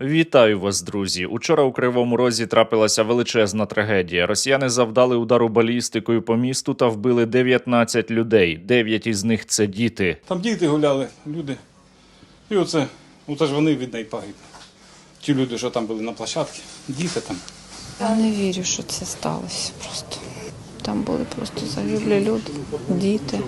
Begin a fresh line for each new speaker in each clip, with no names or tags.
Вітаю вас, друзі. Учора у Кривому Розі трапилася величезна трагедія. Росіяни завдали удару балістикою по місту та вбили 19 людей. Дев'ять із них це діти.
Там діти гуляли, люди. І оце, оце ж вони від неї погибли. Ті люди, що там були на площадці, діти там.
Я не вірю, що це сталося просто. Там були просто загиблі люди, діти,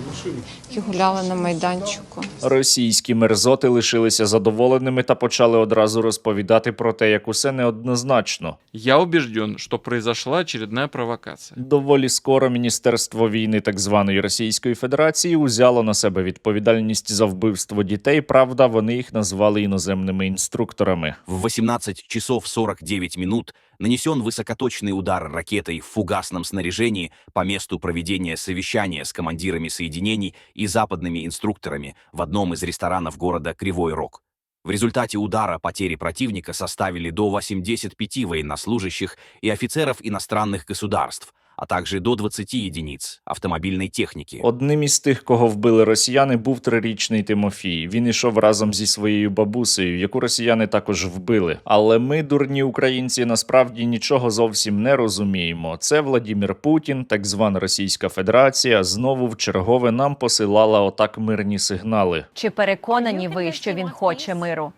які гуляли на майданчику.
Російські мерзоти лишилися задоволеними та почали одразу розповідати про те, як усе неоднозначно.
Я убежден, что произошла очередная провокация.
Доволі скоро Міністерство війни так званої Російської Федерації узяло на себе відповідальність за вбивство дітей. Правда, вони їх назвали іноземними інструкторами.
В 18 часов 49 минут нанесен высокоточный удар ракетой в фугасном снаряжении по месту проведения совещания с командирами соединений и западными инструкторами в одном из ресторанов города Кривой Рог. В результате удара потери противника составили до 85 военнослужащих и офицеров иностранных государств, а также до 20 единиц автомобильной техники.
Одним із тих, кого вбили росіяни, був трирічний Тимофій. Він ішов разом зі своєю бабусею, яку росіяни також вбили. Але ми, дурні українці, насправді нічого зовсім не розуміємо. Це Владімір Путін, так звана Російська Федерація, знову в чергове нам посилала отак мирні сигнали.
Чи переконані ви, що він хоче миру?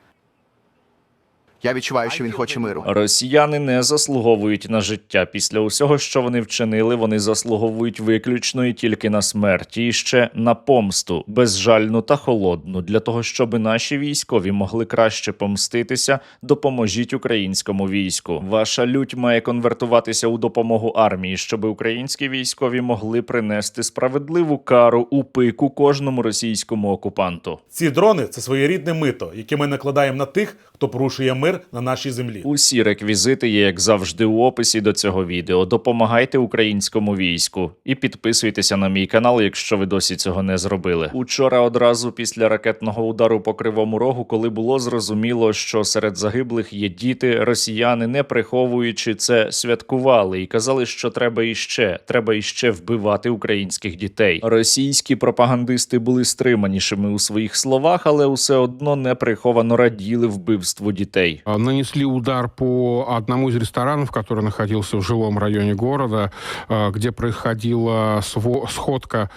Я відчуваю, що він хоче миру.
Росіяни не заслуговують на життя. Після усього, що вони вчинили, вони заслуговують виключно і тільки на смерть, і ще на помсту, безжальну та холодну. Для того, щоб наші військові могли краще помститися, допоможіть українському війську. Ваша лють має конвертуватися у допомогу армії, щоб українські військові могли принести справедливу кару у пику кожному російському окупанту.
Ці дрони це своєрідне мито, яке ми накладаємо на тих, хто порушує мир на нашій землі.
Усі реквізити є, як завжди, у описі до цього відео. Допомагайте українському війську і підписуйтеся на мій канал, якщо ви досі цього не зробили. Учора одразу після ракетного удару по кривому рогу, коли було зрозуміло, що серед загиблих є діти, росіяни, не приховуючи це, святкували і казали, що треба іще, треба іще вбивати українських дітей. Російські пропагандисти були стриманішими у своїх словах, але усе одно неприховано раділи вбивству дітей.
А, Нанесли удар по одному из ресторанов, который находился в жилом районе города, а, где происходила сво- сходка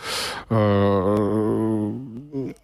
э,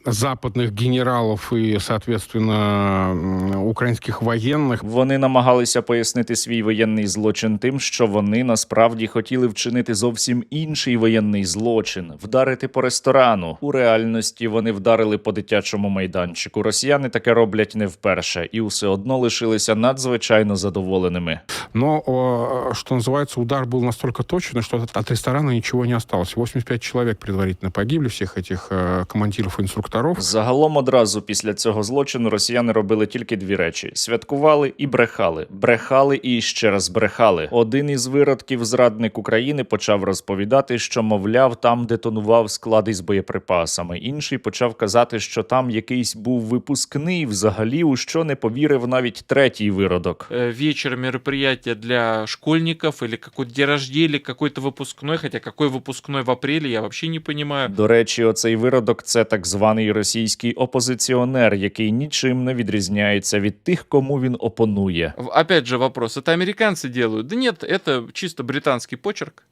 западных генералов и, соответственно, м, украинских военных.
Вони намагалися пояснити свій воєнний злочин тим, що вони насправді хотіли вчинити зовсім інший воєнний злочин вдарити по ресторану. У реальності вони вдарили по дитячому майданчику. Росіяни таке роблять не вперше, і все одно лишилися надзвичайно задоволеними.
Но, э, что называется, удар был настолько точный, что от, от ресторана ничего не осталось. 85 человек предварительно погибли, всех этих э, командиров и инструкторов.
Загалом одразу після цього злочину росіяни робили тільки дві речі: святкували і брехали, брехали і ще раз брехали. Один із виродків, зрадник України, почав розповідати, що мовляв, там детонував склад із боєприпасами. Інший почав казати, що там якийсь був випускний, взагалі у що не повірив навіть третій виродок.
Э, Вечер мероприятия для школьников или какой-то день рождения, или какой-то выпускной, хотя какой выпускной в апреле, я вообще не понимаю.
До речі, оцей виродок це так званий російський опозиціонер, який нічим не відрізняється від тих, кому він опонує.
В- Опять же вопрос, это американцы делают? Да нет, это чисто британский почерк.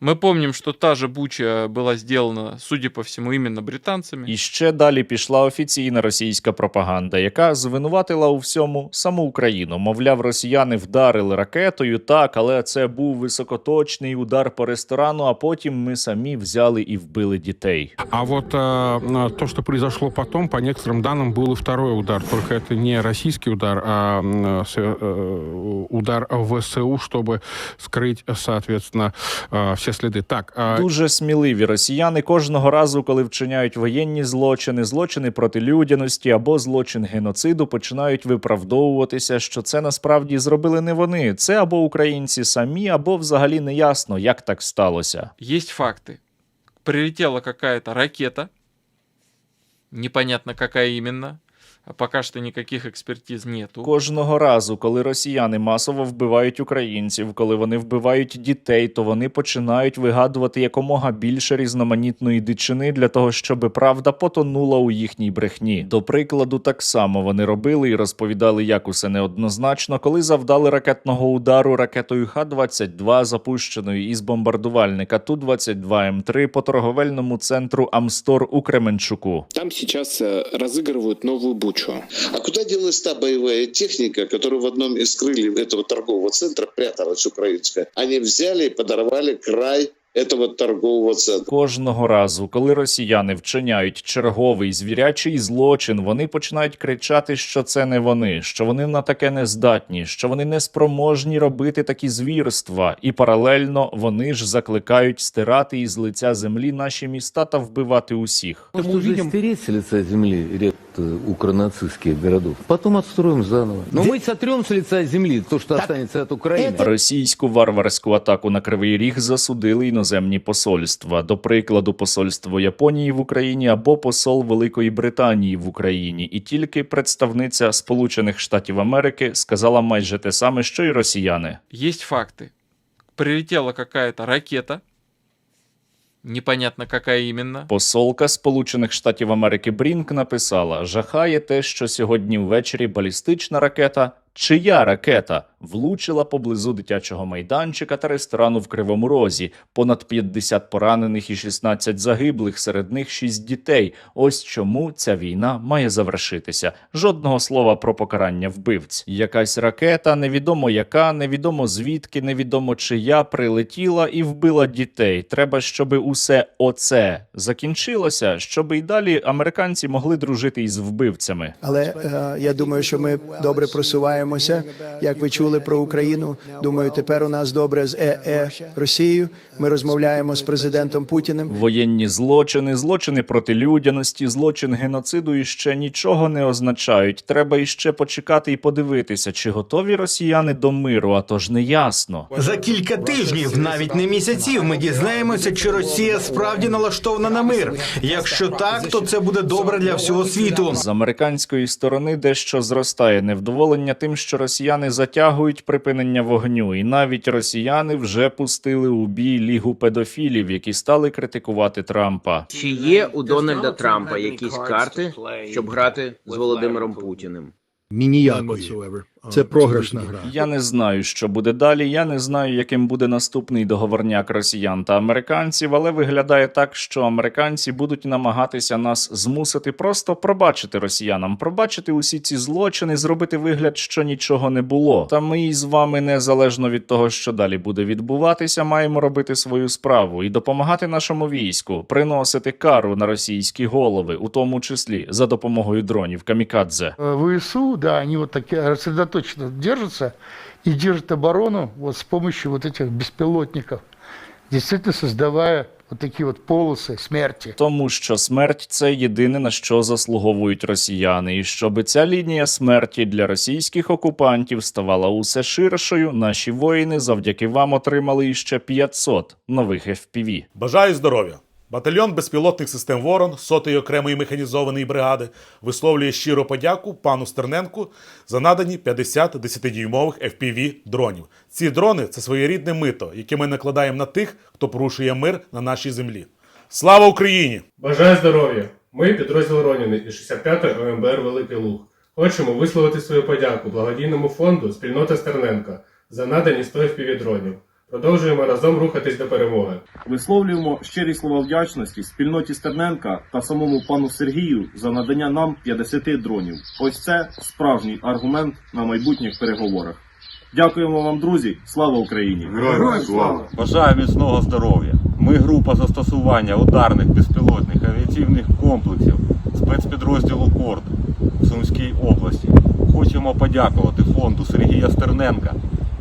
Мы помним, что та же Буча была сделана, судя по всему, именно британцами.
І ще далі пішла офіційна російська пропаганда, яка звинуватила у всьому саму Україну. Мовляв, росіяни вдарили ракетою, так, але це був високоточний удар по ресторану. А потім ми самі взяли і вбили дітей.
А вот э, то, что произошло потом, по некоторым данным, был и второй удар. Только это не российский удар, а м, с- э, удар в ВСУ, чтобы скрыть, соответственно, э, все следы. Так, а,
Дуже сміливі росіяни кожного разу, коли вчиняють воєнні злочини, злочини проти людяності або злочин геноциду, починають виправдовуватися, що це насправді зробили не вони. Це або українці самі, або взагалі не ясно, як так сталося.
Есть факты. Прилетела какая-то ракета, непонятно какая именно. Пока что никаких экспертиз нету.
Кожного разу, коли росіяни масово вбивають українців, коли вони вбивають дітей, то вони починають вигадувати якомога більше різноманітної дичини для того, щоб правда потонула у їхній брехні. До прикладу, так само вони робили і розповідали, як усе неоднозначно, коли завдали ракетного удару ракетою Х-22, запущеною із бомбардувальника Ту-22М3 по торговельному центру Амстор у Кременчуку.
Там сейчас э, разыгрывают новую бучу.
А куда делась та боевая техника, которая в одном из крыльев этого торгового центра пряталась украинская? Они взяли и подорвали край этого торгового центра.
Кожного разу, коли росіяни вчиняють черговий звірячий злочин, вони починають кричати, що це не вони, що вони на таке не здатні, що вони не спроможні робити такі звірства, і паралельно вони ж закликають стирати із лиця землі наші міста та вбивати усіх.
Может уже стереть с лица земли ряд э, укронацистских городов. Потом отстроим заново. Но мы сотрем с лица земли то, что останется от Украины.
Російську варварську атаку на Кривий Ріг засудили іноземні посольства. До прикладу, посольство Японії в Україні або посол Великої Британії в Україні. І тільки представниця Сполучених Штатів Америки сказала майже те саме, що й росіяни.
Есть факты. Прилетела какая-то ракета, непонятно яка іменно.
Посолка Сполучених Штатів Америки Брінк написала: жахає те, що сьогодні ввечері балістична ракета. Чия ракета влучила поблизу дитячого майданчика та ресторану в Кривому Розі. Понад 50 поранених і 16 загиблих, серед них 6 дітей. Ось чому ця війна має завершитися. Жодного слова про покарання вбивць. Якась ракета, невідомо яка, невідомо звідки, невідомо чия прилетіла і вбила дітей. Треба, щоб усе оце закінчилося, щоб і далі американці могли дружити із вбивцями.
Але е, я думаю, що ми добре просуваємося. Як ви чули про Україну, думаю, тепер у нас добре з ЕЕ Росією. Ми розмовляємо з президентом Путіним.
Воєнні злочини, злочини проти людяності, злочин геноциду іще нічого не означають. Треба іще почекати і подивитися, чи готові росіяни до миру, а то ж не ясно.
За кілька тижнів, навіть не місяців, ми дізнаємося, чи Росія справді налаштована на мир. Якщо так, то це буде добре для всього світу.
З американської сторони дещо зростає невдоволення тим, що росіяни затягують припинення вогню, і навіть росіяни вже пустили у бій лігу педофілів, які стали критикувати Трампа.
Чи є у Дональда Трампа якісь карти, щоб грати з Володимиром Путіним?
Ніякої. Це програшна гра.
Я не знаю, що буде далі. Я не знаю, яким буде наступний договорняк росіян та американців, але виглядає так, що американці будуть намагатися нас змусити просто пробачити росіянам, пробачити усі ці злочини, зробити вигляд, що нічого не було. Та ми із вами, незалежно від того, що далі буде відбуватися, маємо робити свою справу і допомагати нашому війську, приносити кару на російські голови, у тому числі за допомогою дронів камікадзе.
ВСУ, да, они вот так рассредоточенно держатся и держат оборону вот с помощью вот этих беспилотников, действительно создавая вот такие вот полосы смерти.
Тому що смерть це єдине на що заслуговують росіяни, і щоб ця лінія смерті для російських окупантів ставала усе ширшою, наші воїни завдяки вам отримали іще 500 нових FPV.
Бажаю здоров'я! Батальйон безпілотних систем Ворон сотої окремої механізованої бригади висловлює щиро подяку пану Стерненку за надані 50 10-дюймових FPV дронів. Ці дрони це своєрідне мито, яке ми накладаємо на тих, хто порушує мир на нашій землі. Слава Україні!
Бажаю здоров'я! Ми підрозділ Роніни із 65-ї ОМБР Великий Луг. Хочемо висловити свою подяку благодійному фонду Спільнота Стерненка за надані 100 FPV-дронів. Продовжуємо разом рухатись до перемоги.
Висловлюємо щирі слова вдячності спільноті Стерненка та самому пану Сергію за надання нам 50 дронів. Ось це справжній аргумент на майбутніх переговорах. Дякуємо вам, друзі! Слава Україні!
Героям слава!
Бажаю міцного здоров'я. Ми група застосування ударних безпілотних авіаційних комплексів спецпідрозділу Корд в Сумській області. Хочемо подякувати фонду Сергія Стерненка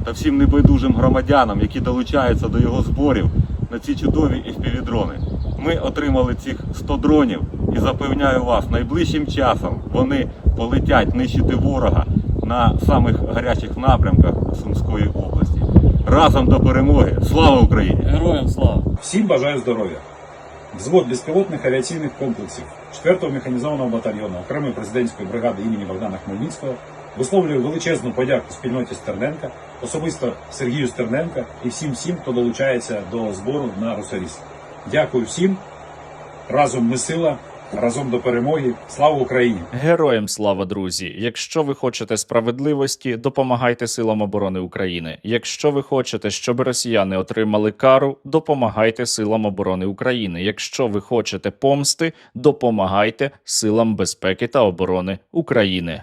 та всім небайдужим громадянам, які долучаються до його зборів на ці чудові FPV-дрони. Ми отримали цих 100 дронів і запевняю вас, найближчим часом вони полетять нищити ворога на самих гарячих напрямках Сумської області. Разом до перемоги! Слава Україні!
Героям слава!
Всім бажаю здоров'я. взвод безпілотних авіаційних комплексів 4-го механізованого батальйону окремої президентської бригади імені Богдана Хмельницького висловлюю величезну подяку спільноті Стерненка, особисто Сергію Стерненка і всім всім, хто долучається до збору на Русаріс. Дякую всім. Разом ми сила, разом до перемоги. Слава Україні!
Героям слава, друзі! Якщо ви хочете справедливості, допомагайте силам оборони України. Якщо ви хочете, щоб росіяни отримали кару, допомагайте силам оборони України. Якщо ви хочете помсти, допомагайте силам безпеки та оборони України.